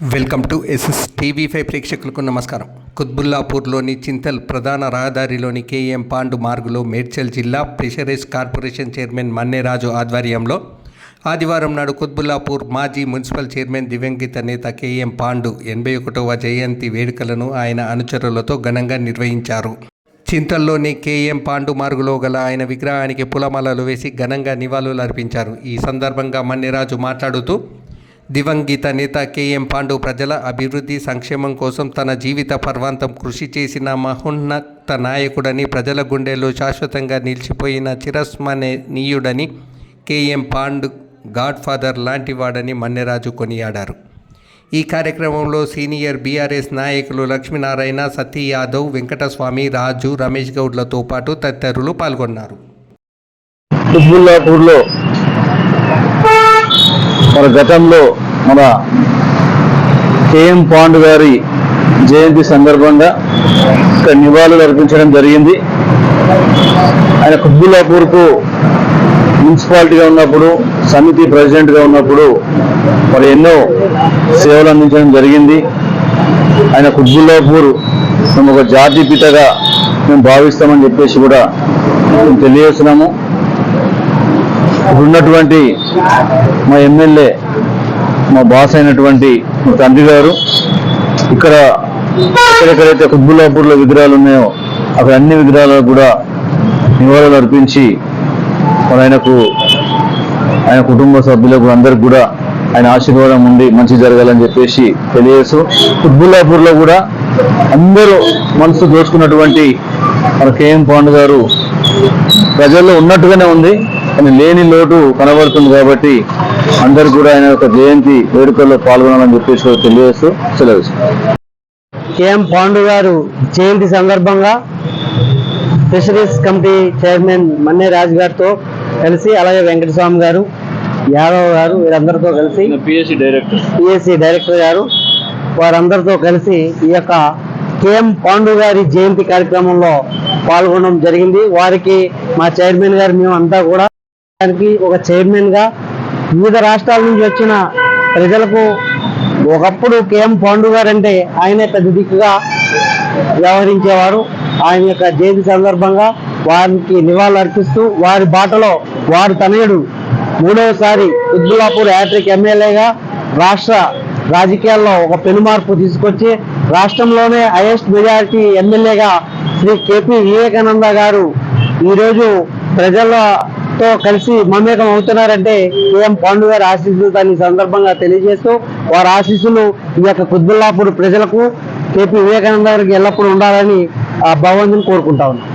Welcome to SS TV five ప్రేక్షకులకు నమస్కారం. కుత్బుల్లాపూర్లోని చింతల్ ప్రధాన రహదారిలోని కేఎం పాండు మార్గులో మేడ్చల్ జిల్లా ఫిషరీస్ కార్పొరేషన్ చైర్మన్ మన్నెరాజు ఆధ్వర్యంలో ఆదివారం నాడు కుత్బుల్లాపూర్ మాజీ మున్సిపల్ చైర్మన్ దివ్యంగిత నేత కేఎం పాండు ఎనభై ఒకటవ జయంతి వేడుకలను ఆయన అనుచరులతో ఘనంగా నిర్వహించారు. చింతల్లోని కేఎం పాండు మార్గులో గల ఆయన విగ్రహానికి పులమాలలు వేసి ఘనంగా నివాళులు అర్పించారు ఈ సందర్భంగా మన్నెరాజు మాట్లాడుతూ దివంగిత నేత కేఎం పాండు ప్రజల అభివృద్ధి సంక్షేమం కోసం తన జీవిత పర్వాంతం కృషి చేసిన మహోన్నత నాయకుడని ప్రజల గుండెల్లో శాశ్వతంగా నిలిచిపోయిన చిరస్మరణీయుడని కేఎం పాండు గాడ్ ఫాదర్ లాంటివాడని మన్నెరాజు కొనియాడారు. ఈ కార్యక్రమంలో సీనియర్ బీఆర్ఎస్ నాయకులు లక్ష్మీనారాయణ సతీ యాదవ్ వెంకటస్వామి రాజు రమేష్ గౌడ్లతో పాటు తదితరులు పాల్గొన్నారు. మన గతంలో మన కేఎం పాండ్ గారి జయంతి సందర్భంగా ఇక్కడ నివాళులు అర్పించడం జరిగింది. ఆయన కుత్బుల్లాపూర్కు మున్సిపాలిటీగా ఉన్నప్పుడు సమితి ప్రెసిడెంట్గా ఉన్నప్పుడు మరి ఎన్నో సేవలు అందించడం జరిగింది. ఆయన కుత్బుల్లాపూర్ మేము ఒక జాతి పితగా మేము భావిస్తామని చెప్పేసి కూడా మేము తెలియజేస్తున్నాము. ఉన్నటువంటి మా ఎమ్మెల్యే మా బాస్ అయినటువంటి మా తండ్రి గారు ఇక్కడ ఎక్కడెక్కడైతే కుబ్బులాపూర్లో విగ్రహాలు ఉన్నాయో అక్కడ అన్ని విగ్రహాలకు కూడా నివాళులు అర్పించి మరి ఆయనకు ఆయన కుటుంబ సభ్యులకు అందరికి కూడా ఆయన ఆశీర్వాదం ఉండి మంచి జరగాలని చెప్పేసి తెలియజేస్తూ కుత్బుల్లాపూర్లో కూడా అందరూ మనసు దోచుకున్నటువంటి మన కేఎం పాండు గారు ప్రజల్లో ఉన్నట్టుగానే ఉంది. కానీ లేని లోటు కనబడుతుంది కాబట్టి అందరు కూడా ఆయన యొక్క జయంతి వేడుకల్లో పాల్గొనాలని చెప్పేసి కూడా తెలియజేస్తూ సెలవు కేఎం పాండు గారు జయంతి సందర్భంగా fisheries committee chairman Manne Raju గారితో కలిసి అలాగే వెంకటస్వామి గారు యాదవ్ గారు వీరందరితో కలిసి పిఎస్సి డైరెక్టర్. పిఎస్సి డైరెక్టర్ గారు వారందరితో కలిసి ఈ యొక్క కేఎం పాండు గారి జయంతి కార్యక్రమంలో పాల్గొనడం జరిగింది. వారికి మా చైర్మన్ గారు మేము అంతా కూడా దానికి ఒక చైర్మన్గా వివిధ రాష్ట్రాల నుంచి వచ్చిన ప్రజలకు ఒకప్పుడు కేఎం పాండు గారు అంటే ఆయనే పెద్ద దిక్కుగా వ్యవహరించేవారు. ఆయన యొక్క జయంతి సందర్భంగా వారికి నివాళులు అర్పిస్తూ వారి బాటలో వారి తనయుడు మూడవసారి ఉద్దులాపూర్ హ్యాట్రిక్ ఎమ్మెల్యేగా రాష్ట్ర రాజకీయాల్లో ఒక పెనుమార్పు తీసుకొచ్చి రాష్ట్రంలోనే హైయెస్ట్ మెజారిటీ ఎమ్మెల్యేగా శ్రీ కేపీ వివేకానంద గారు ఈరోజు ప్రజల తో కలిసి మమేకం అవుతున్నారంటే కేఎం పాండు గారి ఆశీస్సులు దాని సందర్భంగా తెలియజేస్తూ వారి ఆశీస్సులు ఈ యొక్క కుత్బుల్లాపూర్ ప్రజలకు కేపీ వివేకానంద గారికి ఎల్లప్పుడూ ఉండాలని ఆ భగవంతుని కోరుకుంటా ఉన్నాం.